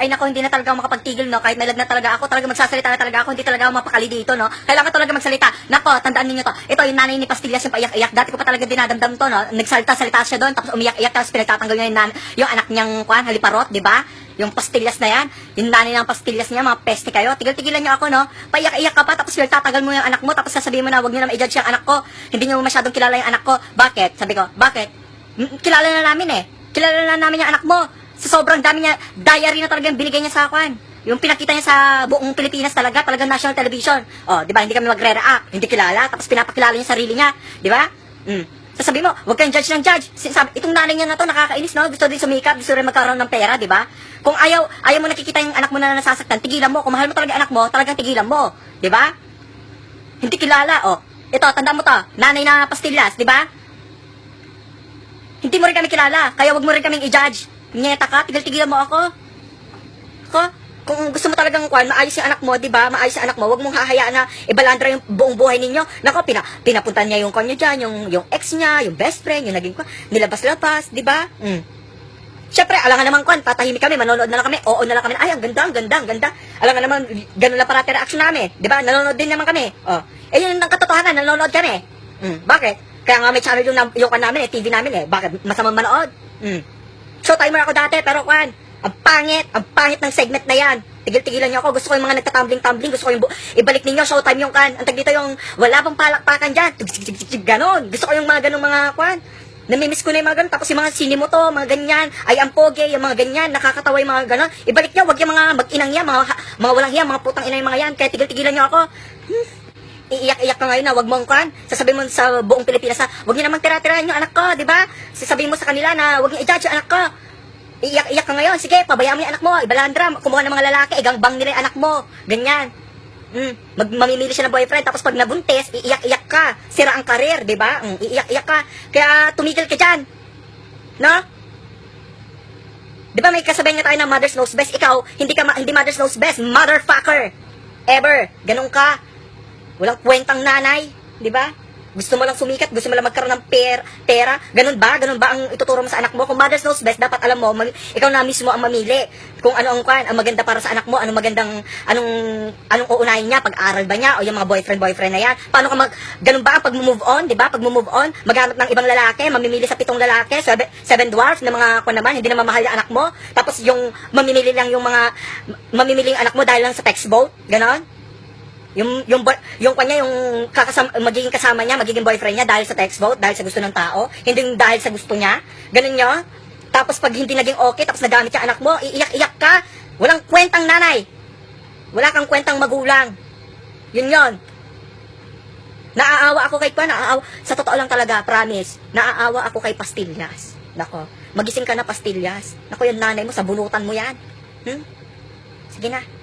Ay nako, hindi na talaga ako makapagtigil, no? Kahit may lagnat talaga ako, talaga magsasalita na talaga ako, hindi talaga ako mapakali dito, no? Kailangan talaga magsalita. Nako, tandaan ninyo to. Ito, yung nanay ni Pastillas, yung paiyak-iyak. Dati ko pa talaga dinadamdam to, no? Nagsalita-salita siya doon, tapos umiyak-iyak, tapos pinagtatanggal niya yung, nan- yung anak niyang, kwan, haliparot, di ba? Yung pastillas na yan, yung nanay ng pastillas niya, mga peste kayo. Tigil-tigilan niyo ako, no? Paiyak-iyak ka pa, tapos pinagtatagal mo yung anak mo, tapos sasabihin mo na, wag niyo naman i-judge yung anak ko. Hindi niyo masyadong kilala yung anak ko. Bakit? Sabi ko, bakit? "Mm, Kilala na namin eh. Kilala na namin yung anak mo. Sa sobrang dami niya, diary na talagang binigay niya sa akin. Yung pinakita niya sa buong Pilipinas talaga, talagang national television. Oh, di ba? Hindi kami magre-react, hindi kilala, tapos pinapakilala niya sarili niya, di ba? Mm. Sasabi mo, huwag kang judge ng judge. Sinasabi, itong nanay niya na to, nakakainis, no? Gusto din sumikap, gusto rin magkaroon ng pera, di ba? Kung ayaw, ayaw mo nakikita yung anak mo na nasasaktan, tigilan mo. Kung mahal mo talaga anak mo, talagang tigilan mo. Di ba? Hindi kilala, oh. Ito, tanda mo to, nanay na pastillas, di ba? Hindi mo rin kami kilala, kaya wag mo rin kaming i-judge. Nyeta ka, tigil-tigilan mo ako. Ko, kung gusto mo talagang kwan, maayos yung anak mo, di ba? Maayos yung anak mo, wag mong hahayaan na ibalandra yung buong buhay ninyo. Nako, pina, pinapuntan niya yung kanya dyan, yung, yung ex niya, yung best friend, yung naging kwan, nilabas-labas, di ba? Mm. Siyempre, alangan naman kwan, tatahimik kami, manonood na lang kami, oo na lang kami, ay, ang ganda, ang ganda, ang ganda. Alangan naman, ganun lang parati reaction namin, di ba? Nanonood din naman kami. Oh. Eh, yun ang katotohanan, nanonood kami. Mm. Bakit? Kaya nga may channel yung, yung kwan namin, eh, TV namin eh. Bakit? Masamang manood? Mm. Showtimer ako dati, pero kwan, ang pangit, ang pangit ng segment na yan. Tigil-tigilan niyo ako. Gusto ko yung mga nagtatumbling-tumbling. Gusto ko yung ibalik ninyo. Showtime yung kan. Ang tag dito yung wala pang palakpakan dyan. Ganon. Gusto ko yung mga ganong mga kwan. Namimiss ko na yung mga ganon. Tapos yung mga sinimo to, mga ganyan. Ay, ang poge, yung mga ganyan. Nakakatawa yung mga ganon. Ibalik niyo. Wag yung mga mag-inang yan. Mga, mga walang yan. Mga putang ina yung mga yan. Kaya tigil-tigilan niyo ako. Hmm. Iiyak-iyak ka ngayon na wag mong kan. Sasabihin mo sa buong Pilipinas na wag niyo namang tira-tirahan yung anak ko, di ba? Sasabihin mo sa kanila na wag niyo i-judge yung anak ko. Iiyak-iyak ka ngayon. Sige, pabayaan mo yung anak mo. Ibalandra, kumuha ng mga lalaki, igangbang nila yung anak mo. Ganyan. Mm, mag mamimili siya ng boyfriend tapos pag nabuntis, iiyak-iyak ka. Sira ang karir, 'di ba? Mm, iiyak-iyak ka. Kaya tumigil ka diyan. No? 'Di ba may kasabihan nga tayo ng mother's knows best? Ikaw, hindi ka hindi mother's knows best, motherfucker. Ever. Ganun ka. Walang kwentang nanay, 'di ba? Gusto mo lang sumikat, gusto mo lang magkaroon ng per, pera. Ganun ba? Ganun ba ang ituturo mo sa anak mo? Kung mother's knows best, dapat alam mo, ikaw na mismo ang mamili. Kung ano ang kwan, ang maganda para sa anak mo, anong magandang, anong, anong uunahin niya, pag-aral ba niya, o yung mga boyfriend-boyfriend na yan. Paano ka mag, ganun ba ang pag-move on, di ba? Pag-move on, maghanap ng ibang lalaki, mamimili sa pitong lalaki, seven, seven dwarfs na mga kwan naman, hindi naman mahal yung anak mo. Tapos yung mamimili lang yung mga, mamimili yung anak mo dahil lang sa textboat, ganon. Yung yung yung kanya yung kakasama, magiging kasama niya, magiging boyfriend niya dahil sa text vote, dahil sa gusto ng tao, hindi dahil sa gusto niya. Ganun niyo. Tapos pag hindi naging okay, tapos nagamit yung anak mo, iiyak-iyak ka. Walang kwentang nanay. Wala kang kwentang magulang. Yun yon. Naaawa ako kay Kwan, naaawa. Sa totoo lang talaga, promise. Naaawa ako kay Pastillas. Nako, magising ka na Pastillas. Nako, yung nanay mo, sa bunutan mo yan. Hmm? Sige na.